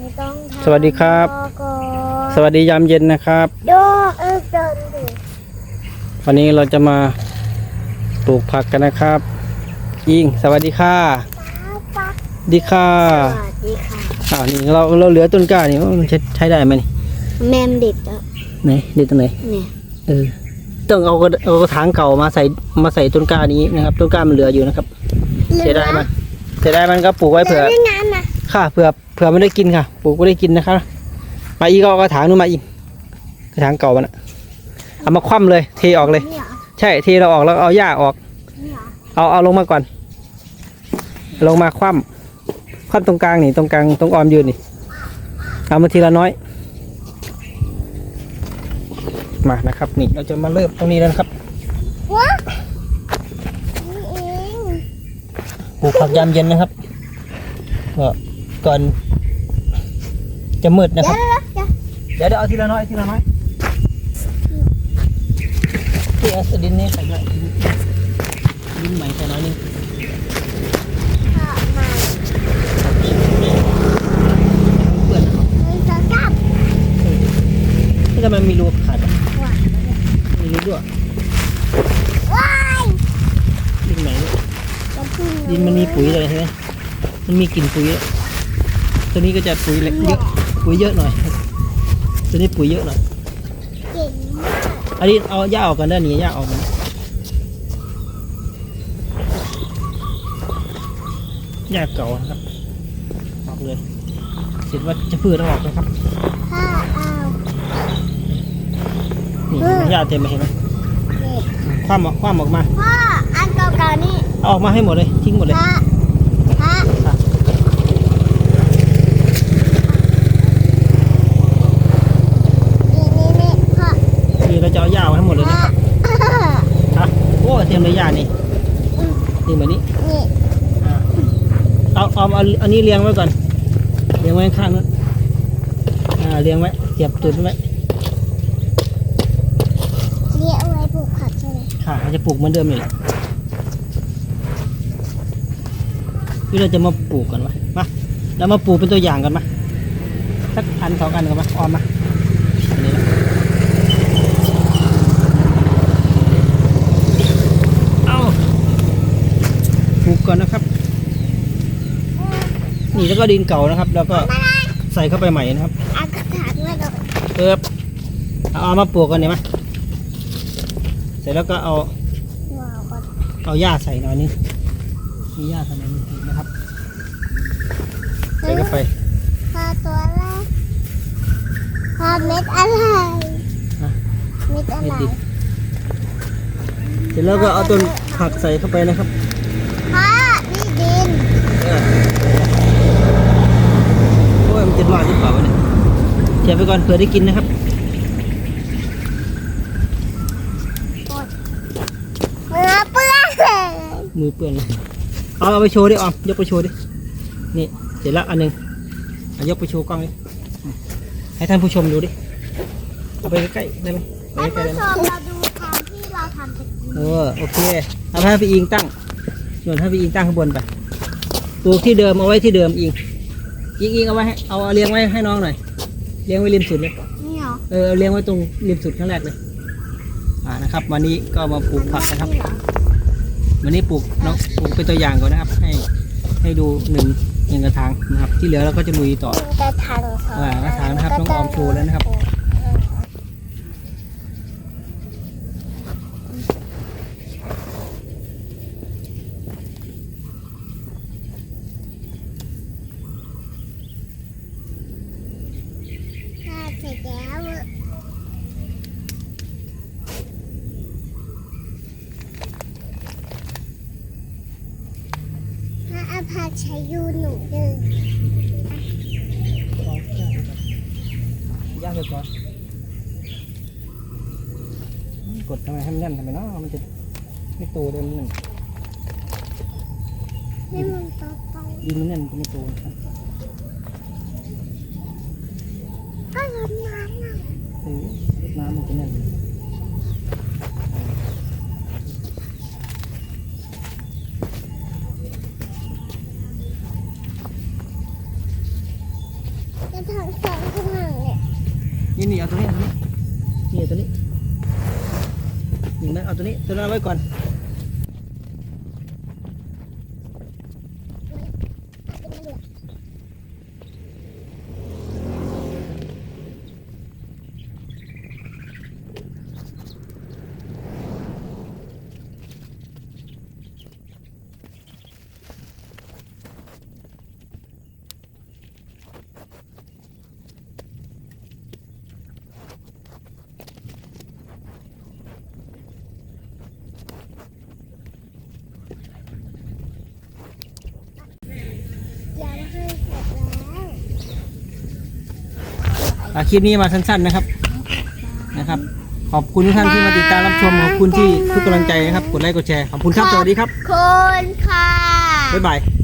ไม่ต้องทำสวัสดีครับ พ่อก่อนสวัสดียามเย็นนะครับ โดเออเดินดิวันนี้เราจะมาปลูกผักกันนะครับ ยิงสวัสดีค่ะป้าป้าดีค่ะสวัสดีค่ะอ่านี่เราเราเหลือต้นกล้านี่มันใช้ใช้ได้ไหมนี่แมมเด็ดแล้วไหนเด็ดตรงไหนเนี่ยเออต้องเอากระเอากระถางเก่ามาใส่มาใส่ต้นกล้านี้นะครับต้นกล้ามันเหลืออยู่นะครับเสียดายมันเสียดายมันก็ปลูกไว้เผื่อไม่งั้นนะ ค่ะเผื่อเผื่อไม่ได้กินค่ะปลูกไม่ได้กินนะคะมาอีกก็เอากระถางนู้นมาอีกกระถางเก่ามันอะเอามาคว่ำเลยเทออกเลยเนี่ยเหรอใช่เทเราออกแล้วเอาหญ้าออกเนี่ยเหรอเอาเอาลงมาก่อน ลงมาคว่ำคว่ำตรงกลางนี่ตรงกลางตรงออมยืนนี่เอามาทีละน้อย มานะครับนี่เราจะมาเริ่มตรงนี้แล้วนะครับวะนี่เองปลูกผักยามเย็นนะครับก็ ก่อน จะมืดนะเดี๋คยวรับเดี๋ยวเดี๋ยวเดี๋ยวเดี๋ยวเอาทีละน้อยทีละน้อยที่เอาดินนี่ใส่ด้วยดินใหม่ใส่น้อยนึงข้ามาเปื้อนนะครับหนึ่งสองสามนี่ทำไมมีรูขาดอะว้ามีรูด้วยว้ายดินไหนเนี่ยจะพึ่งดินมันมีปุ๋ยอะไรใช่ไหมมันมีกลิ่นปุ๋ยอะ ตัวนี้ก็จะปุ๋ยเล็กเยอะปุ๋ยเยอะหน่อย ตัวนี้ปุ๋ยเยอะหน่อยเก่งมากอันนี้เอาหญ้าออกกันได้านนี่หญ้าออกกันหญ้าเก่านะครับออกเลยเสร็จว่าจะพืชต้องออกนะครับข้าเอานี่หญ้าเต็มไปเห็นไหมเด็กคว่ำออกคว่ำออกมาพ่ออันเก่าๆนี่เอาออกมาให้หมดเลยทิ้งหมดเลยพระพระ ค่ะ นี่นี่นี่พ่อ นี่เรา จะเอาหญ้าไว้ให้หมดเลยพ่อนะครับอะโอ้เต็มเลยหญ้านี่นี่เหมือนนี้นี่อ่าเอาเอาเอาอันนี้เรียงไว้ก่อนเรียงไว้ข้างๆนู้นอ่าเรียงไว้เสียบตุนไว้นี่เอาไว้ปลูกผักใช่ไหมค่ะเราจะปลูกเหมือนเดิมนี่แหละนี่เราจะมาปลูกกันวะมาเรามาปลูกเป็นตัวอย่างกันมาสักอันสองอันกันมาออมมาอันนี้นะเอาปลูกก่อนนะครับ นี่แล้วก็ดินเก่านะครับ แล้วก็ใส่เข้าไปใหม่นะครับเอากระถางมาดอกเอิบเอาเอามาปลูกกันเนี่ยมาเสร็จแล้วก็เอาว้าวก่อนเอาหญ้าใส่หน่อยนึงมีหญ้าใส่หน่อยนึงนะครับใส่เข้าไปพอตัวแรกพอเม็ดอะไรฮะเม็ดอะไรเม็ดดินเสร็จแล้วก็เอาต้นผักใส่เข้าไปนะครับ พ่อนี่ดิน เออโอ้ยมันจะรอดหรือเปล่าวะเนี่ยเสียบไป ก่อนเผื่อได้กินนะครับเมื่อเปื้อนมือเปื้อนเลยเอาเอาไปโชว์ดิออมยกไปโชว์ดินี่เสร็จแล้วอันหนึงเอายกไปโชว์กล้องดิให้ท่านผู้ชมดูดิเอาไปใกล้ๆได้ไหมไปให้ใกล้ๆผู้ได้ชไหมมเราดูทางที่เราทำตะกี้เออโอเคเอาให้พี่อิงตั้งส่วนให้พี่อิงตั้งข้างบนไปปลูกที่เดิมเอาไว้ที่เดิมอิงอิงอิงเอาไว้ให้เอาเอาเลี้ยงไว้ให้น้องหน่อย เลี้ยงไว้ริมสุดเลยนี่เหรอเออเอาเลี้ยงไว้ตรงริมสุดข้างแรกเลยอ่านะครับ วันนี้ก็มาปลูกผักนะครับนี่เหอวันนี้ปลูกน้องปลูกเป็นตัวอย่างก่อนนะครับ ให้ให้ดูหนึ่งหนึ่งกระถางนะครับ ที่เหลือเราก็จะลุยต่อมีกระถางสองอ่ากระถางนะครับน้องออมโชว์แล้วนะครับ ถ้าเสร็จแล้ว ถ้าอาภาใช้ยูหนูเดินย่างไปก่อนกดทำไมให้มันแน่นทำไมเนาะมันจะไม่โตเดินหนึ่งให้มันโตโตดินมันแน่นมันจะไม่โตนะครับก็รดน้ำน่ะเออรดน้ำมันจะแน่น นี่นี่เอาตัวนี้เอาตัวนี้นี่เอาตัวนี้หนึ่งนะเอาตัวนี้ตัวนั้นเอาไว้ก่อน อย่าให้เสร็จแล้ว อะคลิปนี้มาสั้นๆนะครับนะครับ ขอบคุณทุกท่านที่มาติดตามรับชมขอบคุณที่ทุกกำลังใจนะครับ กดไลค์กดแชร์ขอบคุณครับสวัสดีครับคุณค่ะ บ๊ายบาย